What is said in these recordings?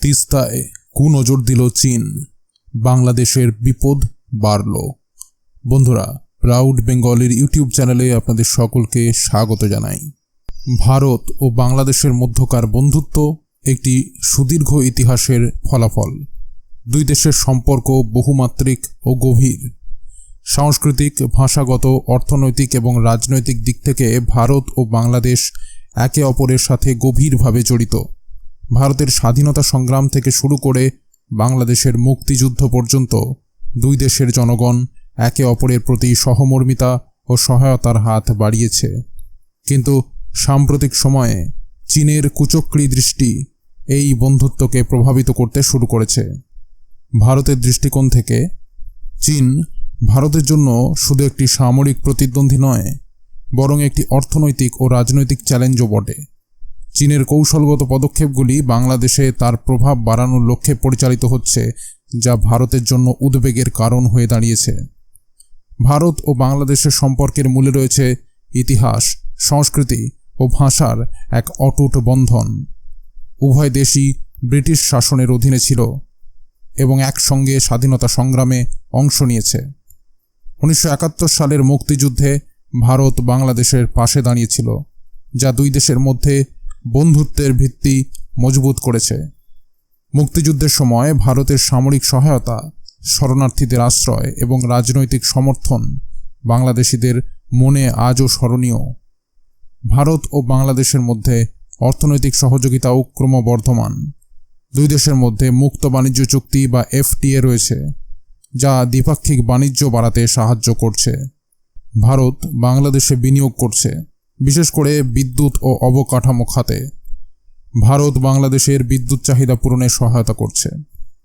তিস্তায় কুনজর দিল চীন। বাংলাদেশের বিপদ বাড়ল। বন্ধুরা প্রাউড বেঙ্গলের ইউটিউব চ্যানেলে আপনাদের সকলকে স্বাগত জানাই। ভারত ও বাংলাদেশের মধ্যকার বন্ধুত্ব একটি সুদীর্ঘ ইতিহাসের ফলাফল। দুই দেশের সম্পর্ক বহুমাত্রিক ও গভীর। সাংস্কৃতিক, ভাষাগত, অর্থনৈতিক এবং রাজনৈতিক দিক থেকে ভারত ও বাংলাদেশ একে অপরের সাথে গভীরভাবে জড়িত। ভারতের স্বাধীনতা সংগ্রাম থেকে শুরু করে বাংলাদেশের মুক্তিযুদ্ধ পর্যন্ত দুই দেশের জনগণ একে অপরের প্রতি সহমর্মিতা ও সহায়তার হাত বাড়িয়েছে। কিন্তু সাম্প্রতিক সময়ে চীনের কুচক্রী দৃষ্টি এই বন্ধুত্বকে প্রভাবিত করতে শুরু করেছে। ভারতের দৃষ্টিকোণ থেকে চীন ভারতের জন্য শুধু একটি সামরিক প্রতিদ্বন্দ্বী নয়, বরং একটি অর্থনৈতিক ও রাজনৈতিক চ্যালেঞ্জও বটে। চীনের কৌশলগত পদক্ষেপগুলি বাংলাদেশে তার প্রভাব বাড়ানোর লক্ষ্যে পরিচালিত হচ্ছে, যা ভারতের জন্য উদ্বেগের কারণ হয়ে দাঁড়িয়েছে। ভারত ও বাংলাদেশের সম্পর্কের মূলে রয়েছে ইতিহাস, সংস্কৃতি ও ভাষার এক অটুট বন্ধন। উভয় দেশই ব্রিটিশ শাসনের অধীনে ছিল এবং একসঙ্গে স্বাধীনতা সংগ্রামে অংশ নিয়েছে। উনিশশো একাত্তর সালের মুক্তিযুদ্ধে ভারত বাংলাদেশের পাশে দাঁড়িয়েছিল, যা দুই দেশের মধ্যে বন্ধুত্বের ভিত্তি মজবুত করেছে। মুক্তিযুদ্ধের সময় ভারতের সামরিক সহায়তা, শরণার্থীদের আশ্রয় এবং রাজনৈতিক সমর্থন বাংলাদেশিদের মনে আজও স্মরণীয়। ভারত ও বাংলাদেশের মধ্যে অর্থনৈতিক সহযোগিতাও ক্রমবর্ধমান। দুই দেশের মধ্যে মুক্ত বাণিজ্য চুক্তি বা এফটিএ রয়েছে, যা দ্বিপাক্ষিক বাণিজ্য বাড়াতে সাহায্য করছে। ভারত বাংলাদেশে বিনিয়োগ করছে। বিশেষ করে বিদ্যুৎ ও অবকাঠামো খাতে, ভারত বাংলাদেশের বিদ্যুৎ চাহিদা পূরণে সহায়তা করছে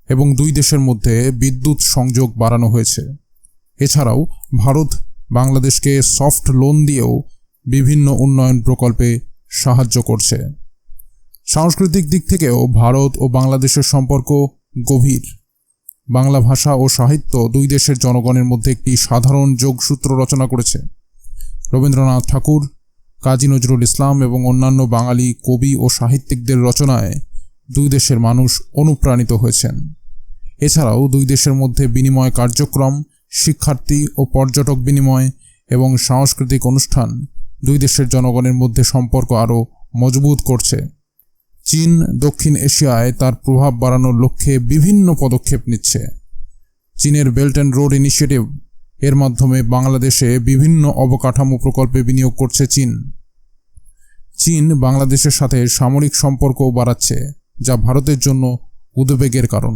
এবং দুই দেশের মধ্যে বিদ্যুৎ সংযোগ বাড়ানো হয়েছে। এছাড়াও ভারত বাংলাদেশকে সফট লোন দিয়েও বিভিন্ন উন্নয়ন প্রকল্পে সাহায্য করছে। সাংস্কৃতিক দিক থেকেও ভারত ও বাংলাদেশের সম্পর্ক গভীর। বাংলা ভাষা ও সাহিত্য দুই দেশের জনগণের মধ্যে একটি সাধারণ যোগসূত্র রচনা করেছে। রবীন্দ্রনাথ ঠাকুর কাজী নজরুল ইসলাম এবং অন্যান্য বাঙালি কবি ও সাহিত্যিকদের রচনায় দুই দেশের মানুষ অনুপ্রাণিত হয়েছেন। এছাড়াও দুই দেশের মধ্যে বিনিময় কার্যক্রম, শিক্ষার্থী ও পর্যটক বিনিময় এবং সাংস্কৃতিক অনুষ্ঠান দুই দেশের জনগণের মধ্যে সম্পর্ক আরও মজবুত করছে। চীন, দক্ষিণ এশিয়ায় তার প্রভাব বাড়ানোর লক্ষ্যে বিভিন্ন পদক্ষেপ নিচ্ছে। চীনের বেল্ট অ্যান্ড রোড ইনিশিয়েটিভ, এর মাধ্যমে বাংলাদেশে বিভিন্ন অবকাঠামো প্রকল্পে বিনিয়োগ করছে চীন। চীন বাংলাদেশের সাথে সামরিক সম্পর্কও বাড়াচ্ছে, যা ভারতের জন্য উদ্বেগের কারণ।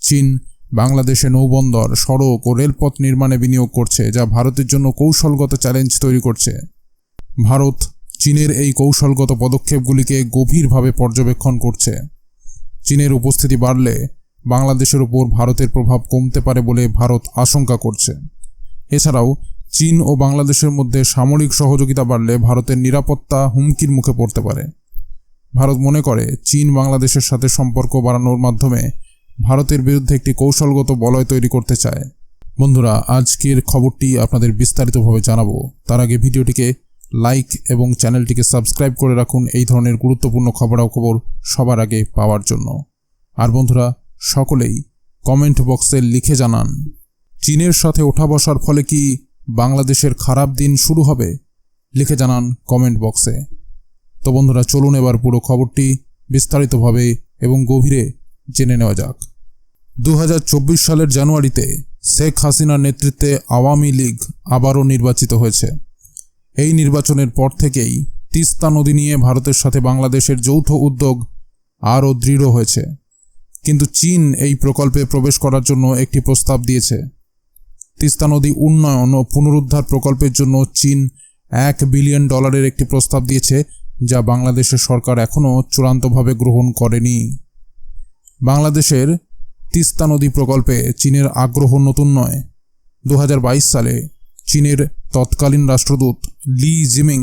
চীন বাংলাদেশে নৌবন্দর, সড়ক ও রেলপথ নির্মাণে বিনিয়োগ করছে, যা ভারতের জন্য কৌশলগত চ্যালেঞ্জ তৈরি করছে। ভারত চীনের এই কৌশলগত পদক্ষেপগুলিকে গভীরভাবে পর্যবেক্ষণ করছে। চীনের উপস্থিতি বাড়লে বাংলাদেশের উপর ভারতের প্রভাব কমতে পারে বলে ভারত আশঙ্কা করছে। এছাড়াও চীন ও বাংলাদেশের মধ্যে সামরিক সহযোগিতা বাড়লে ভারতের নিরাপত্তা হুমকির মুখে পড়তে পারে। ভারত মনে করে চীন বাংলাদেশের সাথে সম্পর্ক বাড়ানোর মাধ্যমে ভারতের বিরুদ্ধে একটি কৌশলগত বলয় তৈরি করতে চায়। বন্ধুরা, আজকের খবরটি আপনাদের বিস্তারিতভাবে জানাব। তার আগে ভিডিওটিকে লাইক এবং চ্যানেলটিকে সাবস্ক্রাইব করে রাখুন এই ধরনের গুরুত্বপূর্ণ খবরাখবর সবার আগে পাওয়ার জন্য। আর বন্ধুরা, সকলেই কমেন্ট বক্সে লিখে জানান, চীনের সাথে ওঠা বসার ফলে কি বাংলাদেশের খারাপ দিন শুরু হবে, লিখে জানান কমেন্ট বক্সে। তো বন্ধুরা, চলুন এবার পুরো খবরটি বিস্তারিতভাবে এবং গভীরে জেনে নেওয়া যাক। দু হাজার চব্বিশ সালের জানুয়ারিতে শেখ হাসিনার নেতৃত্বে আওয়ামী লীগ আবারও নির্বাচিত হয়েছে। এই নির্বাচনের পর থেকেই তিস্তা নদী নিয়ে ভারতের সাথে বাংলাদেশের যৌথ উদ্যোগ আরও দৃঢ় হয়েছে। কিন্তু চীন এই প্রকল্পে প্রবেশ করার জন্য একটি প্রস্তাব দিয়েছে। তিস্তা নদী উন্নয়ন ও পুনরুদ্ধার প্রকল্পের জন্য চীন এক বিলিয়ন ডলারের একটি প্রস্তাব দিয়েছে, যা বাংলাদেশের সরকার এখনও চূড়ান্তভাবে গ্রহণ করেনি। বাংলাদেশের তিস্তা নদী প্রকল্পে চীনের আগ্রহ নতুন নয়। দু সালে চীনের তৎকালীন রাষ্ট্রদূত লি জিমিং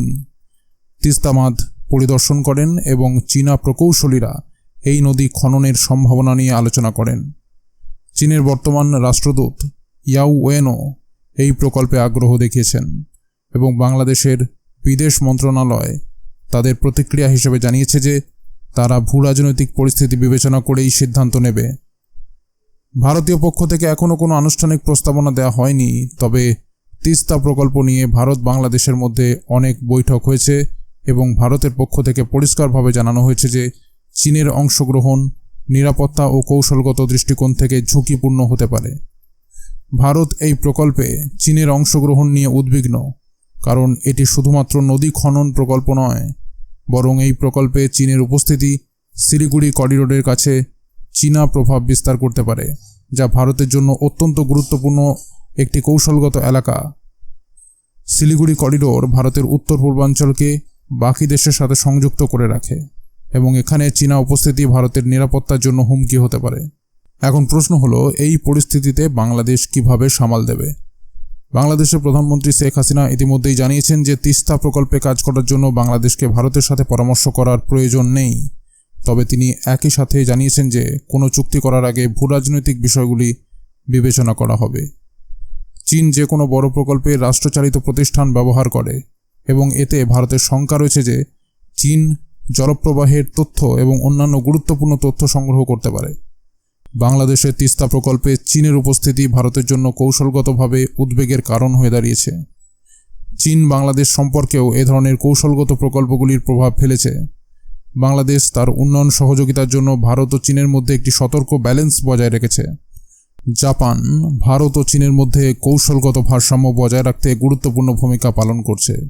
তিস্তামাদ পরিদর্শন করেন এবং চীনা প্রকৌশলীরা এই নদী খননের সম্ভাবনা নিয়ে আলোচনা করেন। চীনের বর্তমান রাষ্ট্রদূত ইয়াও এই প্রকল্পে আগ্রহ দেখিয়েছেন এবং বাংলাদেশের বিদেশ মন্ত্রণালয় তাদের প্রতিক্রিয়া হিসেবে জানিয়েছে যে তারা ভূ রাজনৈতিক পরিস্থিতি বিবেচনা করেই সিদ্ধান্ত নেবে। ভারতীয় পক্ষ থেকে এখনও কোনো আনুষ্ঠানিক প্রস্তাবনা দেওয়া হয়নি, তবে তিস্তা প্রকল্প নিয়ে ভারত বাংলাদেশের মধ্যে অনেক বৈঠক হয়েছে এবং ভারতের পক্ষ থেকে পরিষ্কারভাবে জানানো হয়েছে যে চীনের অংশগ্রহণ নিরাপত্তা ও কৌশলগত দৃষ্টিকোণ থেকে ঝুঁকিপূর্ণ হতে পারে। ভারত এই প্রকল্পে চীনের অংশগ্রহণ নিয়ে উদ্বিগ্ন, কারণ এটি শুধুমাত্র নদী খনন প্রকল্প নয়, বরং এই প্রকল্পে চীনের উপস্থিতি শিলিগুড়ি করিডোরের কাছে চীনা প্রভাব বিস্তার করতে পারে, যা ভারতের জন্য অত্যন্ত গুরুত্বপূর্ণ একটি কৌশলগত এলাকা। শিলিগুড়ি করিডোর ভারতের উত্তর পূর্বাঞ্চলকে বাকি দেশের সাথে সংযুক্ত করে রাখে, এবং এখানে চীনা উপস্থিতি ভারতের নিরাপত্তার জন্য হুমকি হতে পারে। এখন প্রশ্ন হলো, এই পরিস্থিতিতে বাংলাদেশ কীভাবে সামাল দেবে? বাংলাদেশের প্রধানমন্ত্রী শেখ হাসিনা ইতিমধ্যেই জানিয়েছেন যে তিস্তা প্রকল্পে কাজ করার জন্য বাংলাদেশকে ভারতের সাথে পরামর্শ করার প্রয়োজন নেই। তবে তিনি একই সাথে জানিয়েছেন যে কোনো চুক্তি করার আগে ভূরাজনৈতিক বিষয়গুলি বিবেচনা করা হবে। চীন যে কোনো বড় প্রকল্পে রাষ্ট্রচালিত প্রতিষ্ঠান ব্যবহার করে এবং এতে ভারতের শঙ্কা রয়েছে যে চীন জলপ্রবাহের তথ্য এবং অন্যান্য গুরুত্বপূর্ণ তথ্য সংগ্রহ করতে পারে। বাংলাদেশের তিস্তা প্রকল্পে চীনের উপস্থিতি ভারতের জন্য কৌশলগতভাবে উদ্বেগের কারণ হয়ে দাঁড়িয়েছে। চীন বাংলাদেশ সম্পর্কেও এ ধরনের কৌশলগত প্রকল্পগুলির প্রভাব ফেলেছে। বাংলাদেশ তার উন্নয়ন সহযোগিতার জন্য ভারত ও চীনের মধ্যে একটি সতর্ক ব্যালেন্স বজায় রেখেছে। জাপান, ভারত ও চীনের মধ্যে কৌশলগত ভারসাম্য বজায় রাখতে গুরুত্বপূর্ণ ভূমিকা পালন করছে।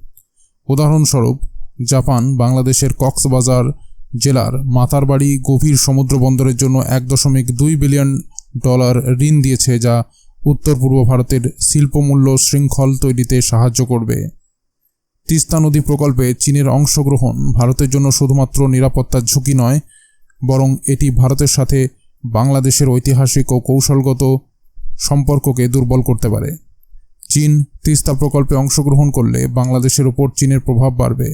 উদাহরণস্বরূপ, জাপান বাংলাদেশের কক্সবাজার জেলার মাতারবাড়ি গভীর সমুদ্র বন্দরের জন্য এক দশমিক দুই বিলিয়ন ডলার ঋণ দিয়েছে, যা উত্তর পূর্ব ভারতের শিল্পমূল্য শৃঙ্খল তৈরিতে সাহায্য করবে। তিস্তা নদী প্রকল্পে চীনের অংশগ্রহণ ভারতের জন্য শুধুমাত্র নিরাপত্তার ঝুঁকি নয়, বরং এটি ভারতের সাথে বাংলাদেশের ঐতিহাসিক ও কৌশলগত সম্পর্ককে দুর্বল করতে পারে। চীন তিস্তা প্রকল্পে অংশগ্রহণ করলে বাংলাদেশের ওপর চীনের প্রভাব বাড়বে।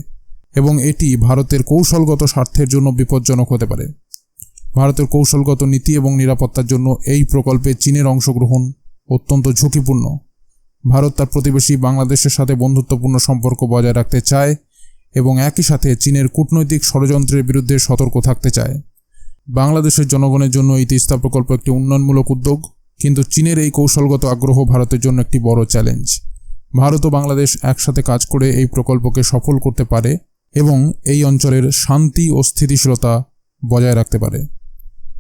এবং এটি ভারতের কৌশলগত স্বার্থের জন্য বিপজ্জনক হতে পারে। ভারতের কৌশলগত নীতি এবং নিরাপত্তার জন্য এই প্রকল্পে চীনের অংশগ্রহণ অত্যন্ত ঝুঁকিপূর্ণ। ভারত তার প্রতিবেশী বাংলাদেশের সাথে বন্ধুত্বপূর্ণ সম্পর্ক বজায় রাখতে চায় এবং একই সাথে চীনের কূটনৈতিক ষড়যন্ত্রের বিরুদ্ধে সতর্ক থাকতে চায়। বাংলাদেশের জনগণের জন্য এই তিস্তা প্রকল্প একটি উন্নয়নমূলক উদ্যোগ, কিন্তু চীনের এই কৌশলগত আগ্রহ ভারতের জন্য একটি বড় চ্যালেঞ্জ। ভারত ও বাংলাদেশ একসাথে কাজ করে এই প্রকল্পকে সফল করতে পারে এবং এই অঞ্চলের শান্তি ও স্থিতিশীলতা বজায় রাখতে পারে।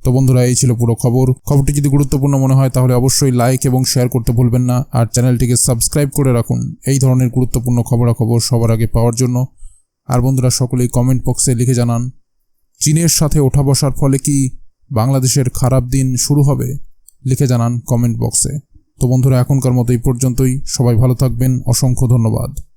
তো বন্ধুরা, এই ছিল পুরো খবর। খবরটি যদি গুরুত্বপূর্ণ মনে হয়, তাহলে অবশ্যই লাইক এবং শেয়ার করতে ভুলবেন না। আর চ্যানেলটিকে সাবস্ক্রাইব করে রাখুন। এই ধরনের গুরুত্বপূর্ণ খবরাখবর সবার আগে পাওয়ার জন্য। আর বন্ধুরা, সকলেই কমেন্ট বক্সে লিখে জানান, চীনের সাথে ওঠা বসার ফলে কি বাংলাদেশের খারাপ দিন শুরু হবে? লিখে জানান কমেন্ট বক্সে তো বন্ধুরা, এখনকার মতো এই পর্যন্তই। সবাই ভালো থাকবেন। অসংখ্য ধন্যবাদ।